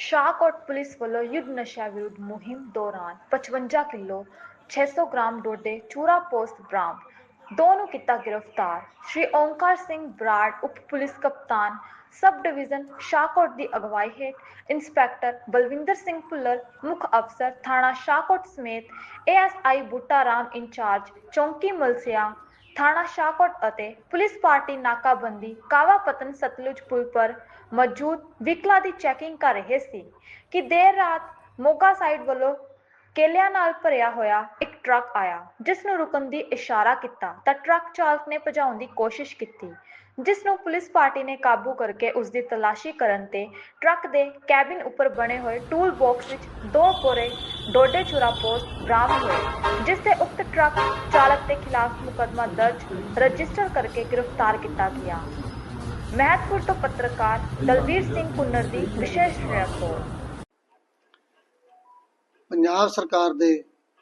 Shahkot police ਵੱਲੋਂ ਯੁੱਧ ਨਸ਼ਾ ਵਿਰੁੱਧ ਮੁਹਿੰਮ ਦੌਰਾਨ 55 ਕਿਲੋ 600 ਗ੍ਰਾਮ ਡੋਡੇ, ਚੂਰਾ ਪੋਸਟ ਬਰਾਮਦ। ਦੋ ਨੂੰ ਕੀਤਾ ਗ੍ਰਿਫਤਾਰ। ਸ਼੍ਰੀ ਓਂਕਾਰ ਸਿੰਘ ਬਰਾੜ, ਉਪ ਪੁਲਿਸ ਕਪਤਾਨ, ਸਬ ਡਿਵੀਜ਼ਨ ਸ਼ਾਹਕੋਟ ਦੀ ਅਗਵਾਈ ਹੇਠ ਇੰਸਪੈਕਟਰ ਬਲਵਿੰਦਰ ਸਿੰਘ ਭੁੱਲਰ, ਮੁੱਖ ਅਫਸਰ ਥਾਣਾ ਸ਼ਾਹਕੋਟ ਸਮੇਤ ਏਐਸਆਈ ਬੁੱਟਾ ਰਾਮ ਇੰਚਾਰਜ ਚੌਂਕੀ ਮਲਸਿਆ ਥਾਣਾ ਸ਼ਾਹਕੋਟ ਅਤੇ ਪੁਲਿਸ ਪਾਰਟੀ ਨਾਕਾਬੰਦੀ ਕਾਵਾ ਪਤਨ ਸਤਲੁਜ ਪੁਲ ਪਰ ਮੌਜੂਦ ਵਹੀਕਲਾਂ ਦੀ ਚੈਕਿੰਗ ਕਰ ਰਹੇ ਸੀ ਕਿ ਦੇਰ ਰਾਤ ਮੋਗਾ ਸਾਈਡ ਵੱਲੋਂ ਕੇਲਿਆਂ ਨਾਲ ਭਰਿਆ ਹੋਇਆ ਇੱਕ ਟਰੱਕ ਆਇਆ ਜਿਸ ਨੂੰ ਰੁਕਣ ਦੀ ਇਸ਼ਾਰਾ ਕੀਤਾ ਤਾਂ ਟਰੱਕ ਚਾਲਕ ਨੇ ਭਜਾਉਣ ਦੀ ਕੋਸ਼ਿਸ਼ ਕੀਤੀ ਜਿਸ ਨੂੰ ਪੁਲਿਸ ਪਾਰਟੀ ਨੇ ਕਾਬੂ ਕਰਕੇ ਉਸ ਦੀ ਤਲਾਸ਼ੀ ਕਰਨ ਤੇ ਟਰੱਕ ਦੇ ਕੈਬਿਨ ਉੱਪਰ ਬਣੇ ਹੋਏ ਟੂਲ ਬਾਕਸ ਵਿੱਚ ਦੋ ਕੋਰੇ ਡੋਡੇ ਚੁਰਾ ਪੋਸਟ ਬਰਾਮਦ ਹੋਏ, ਜਿਸ ਤੇ ਉਕਤ ਟਰੱਕ ਚਾਲਕ ਦੇ ਖਿਲਾਫ ਮੁਕੱਦਮਾ ਦਰਜ ਰਜਿਸਟਰ ਕਰਕੇ ਗ੍ਰਿਫਤਾਰ ਕੀਤਾ ਗਿਆ। ਮਹਿਤਪੁਰ ਤੋਂ ਪੱਤਰਕਾਰ ਦਲਵੀਰ ਸਿੰਘ ਪੁੰਨਰ ਦੀ ਵਿਸ਼ੇਸ਼ ਰਿਪੋਰਟ। ਪੰਜਾਬ ਸਰਕਾਰ ਦੇ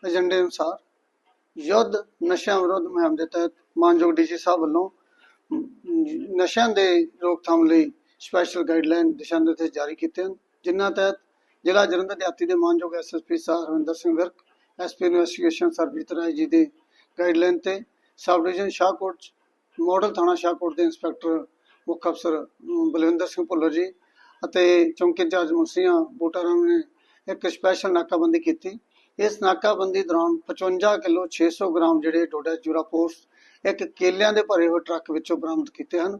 ਏਜੰਡੇ ਅਨੁਸਾਰ ਯੁੱਧ ਨਸ਼ਿਆਂ ਵਿਰੁੱਧ ਮੁਹਿੰਮ ਦੇ ਤਹਿਤ ਮਾਨਯੋਗ ਡੀਜੀ ਸਾਹਿਬ ਵੱਲੋਂ ਨਸ਼ਿਆਂ ਦੇ ਰੋਕਥਾਮ ਲਈ ਸਪੈਸ਼ਲ ਗਾਈਡਲਾਈਨ ਦਿਸ਼ਾ ਨਿਰਦੇਸ਼ ਜਾਰੀ ਕੀਤੇ ਹਨ, ਜਿਨ੍ਹਾਂ ਤਹਿਤ ਜ਼ਿਲ੍ਹਾ ਜਲੰਧਰ ਦਿਹਾਤੀ ਦੇ ਮਾਨਯੋਗ ਐਸਐਸਪੀ ਸਾਹਿਬ ਹਰਵਿੰਦਰ ਸਿੰਘ ਵਿਰਕ ਐਸਪੀ ਇਨਵੈਸਟੀਗੇਸ਼ਨ ਸਰਬਜੀਤ ਰਾਏ ਜੀ ਦੇ ਗਾਈਡਲਾਈਨ ਤੇ ਸਬ ਡਿਵੀਜ਼ਨ ਸ਼ਾਹਕੋਟ ਮਾਡਲ ਥਾਣਾ ਸ਼ਾਹਕੋਟ ਦੇ ਇੰਸਪੈਕਟਰ ਮੁੱਖ ਅਫਸਰ ਬਲਵਿੰਦਰ ਸਿੰਘ ਭੁੱਲਰ ਜੀ ਅਤੇ ਚੌਂਕੀ ਇੰਚਾਰਜ ਮੁੰਸੀਆਂ ਬੂਟਾਰਾਮ ਨੇ ਇੱਕ ਸਪੈਸ਼ਲ ਨਾਕਾਬੰਦੀ ਕੀਤੀ। ਇਸ ਨਾਕਾਬੰਦੀ ਦੌਰਾਨ 55 ਕਿਲੋ 600 ਗ੍ਰਾਮ ਜਿਹੜੇ ਡੋਡਾ ਚੂਰਾ ਪੋਸਟ ਇੱਕ ਕੇਲਿਆਂ ਦੇ ਭਰੇ ਹੋਏ ਟਰੱਕ ਵਿੱਚੋਂ ਬਰਾਮਦ ਕੀਤੇ ਹਨ।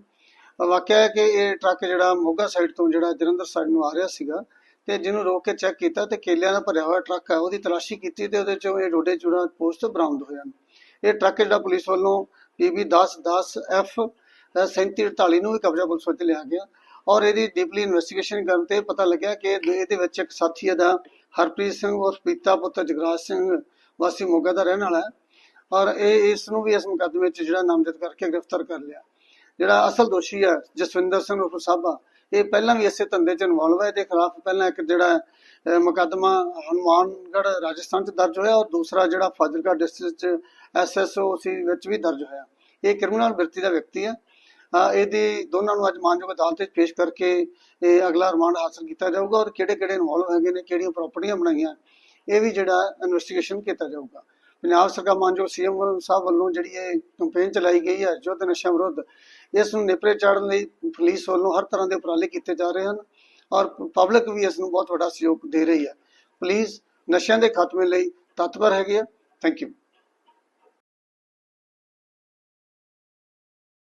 ਵਾਕਿਆ ਹੈ ਕਿ ਇਹ ਟਰੱਕ ਜਿਹੜਾ ਮੋਗਾ ਸਾਈਡ ਤੋਂ ਜਿਹੜਾ ਜਲੰਧਰ ਸਾਈਡ ਨੂੰ ਆ ਰਿਹਾ ਸੀਗਾ ਤੇ ਜਿਹਨੂੰ ਰੋਕ ਕੇ ਚੈੱਕ ਕੀਤਾ ਤੇ ਕੇਲਿਆਂ ਦਾ ਭਰਿਆ ਹੋਇਆ ਟਰੱਕ ਹੈ, ਉਹਦੀ ਤਲਾਸ਼ੀ ਕੀਤੀ ਤੇ ਉਹਦੇ ਚੋਂ ਇਹ ਡੋਡੇ ਚੂਰਾ ਪੋਸਟ ਬਰਾਮਦ ਹੋਏ ਹਨ। ਇਹ ਟਰੱਕ ਜਿਹੜਾ ਪੁਲਿਸ ਵੱਲੋਂ PB 10 10 F 3748 ਨੂੰ ਵੀ ਕਬਜ਼ਾ ਪੁਲਿਸ ਵਿੱਚ ਲਿਆ ਗਿਆ। ਔਰ ਇਹਦੀ ਡੀਪਲੀ ਇਨਵੈਸਟੀਗੇਸ਼ਨ ਕਰਨ ਤੇ ਪਤਾ ਲੱਗਿਆ ਕਿ ਇਹਦੇ ਵਿੱਚ ਇੱਕ ਸਾਥੀ ਦਾ ਹਰਪ੍ਰੀਤ ਸਿੰਘ ਔਰ ਪੀਤਾ ਪੁੱਤਰ ਜਗਰਾਜ ਸਿੰਘ ਵਾਸੀ ਮੋਗਾ ਦਾ ਰਹਿਣ ਵਾਲਾ ਹੈ। ਔਰ ਇਹ ਇਸ ਨੂੰ ਵੀ ਇਸ ਮੁਕੱਦਮੇ ਵਿੱਚ ਜਿਹੜਾ ਨਾਮਜ਼ਦ ਕਰਕੇ ਗ੍ਰਿਫਤਾਰ ਕਰ ਲਿਆ। ਜਿਹੜਾ ਅਸਲ ਦੋਸ਼ੀ ਹੈ ਜਸਵਿੰਦਰ ਸਿੰਘ ਉਰਫ ਸਾਬਾ, ਇਹ ਪਹਿਲਾਂ ਵੀ ਇਸੇ ਧੰਦੇ 'ਚ ਇਨਵੋਲਵ ਹੈ ਇਹਦੇ ਖਿਲਾਫ ਪਹਿਲਾਂ ਇੱਕ ਜਿਹੜਾ ਮੁਕੱਦਮਾ ਹਨੂਮਾਨਗੜ੍ਹ ਰਾਜਸਥਾਨ 'ਚ ਦਰਜ ਹੋਇਆ ਔਰ ਦੂਸਰਾ ਜਿਹੜਾ ਫਾਜ਼ਿਲਕਾ ਡਿਸਟ੍ਰਿਕਟ 'ਚ ਐਸਐਸਓ ਸੀ ਵਿੱਚ ਵੀ ਦਰਜ ਹੋਇਆ। ਇਹ ਕ੍ਰਿਮੀਨਲ ਵਿਰਤੀ ਦਾ ਵਿਅਕਤੀ ਹੈ ਇਹਦੀ ਦੋਨਾਂ ਨੂੰ ਅੱਜ ਮਾਨਯੋਗ ਅਦਾਲਤ ਵਿੱਚ ਪੇਸ਼ ਕਰਕੇ ਇਹ ਅਗਲਾ ਰਿਮਾਂਡ ਹਾਸਲ ਕੀਤਾ ਜਾਊਗਾ ਔਰ ਕਿਹੜੇ ਕਿਹੜੇ ਇਨਵੋਲਵ ਹੈਗੇ ਨੇ, ਕਿਹੜੀਆਂ ਪ੍ਰਾਪਰਟੀਆਂ ਬਣਾਈਆਂ, ਇਹ ਵੀ ਜਿਹੜਾ ਇਨਵੈਸਟੀਗੇਸ਼ਨ ਕੀਤਾ ਜਾਊਗਾ। ਪੰਜਾਬ ਸਰਕਾਰ ਮਾਨਯੋਗ ਸੀਐਮ ਸਾਹਿਬ ਵੱਲੋਂ ਜਿਹੜੀ ਇਹ ਕੈਂਪੇਨ ਚਲਾਈ ਗਈ ਹੈ, ਯੁੱਧ ਨਸ਼ਾ ਵਿਰੁੱਧ, ਇਸ ਨੂੰ ਨਿਪਰੇ ਚਾੜਨ ਲਈ ਪੁਲਿਸ ਵੱਲੋਂ ਹਰ ਤਰ੍ਹਾਂ ਦੇ ਉਪਰਾਲੇ ਕੀਤੇ ਜਾ ਰਹੇ ਹਨ ਔਰ ਪਬਲਿਕ ਵੀ ਇਸ ਨੂੰ ਬਹੁਤ ਵੱਡਾ ਸਹਿਯੋਗ ਦੇ ਰਹੀ ਹੈ। ਪੁਲਿਸ ਨਸ਼ਿਆਂ ਦੇ ਖਾਤਮੇ ਲਈ ਤਤਪਰ ਹੈਗੇ ਆ ਥੈਂਕ ਯੂ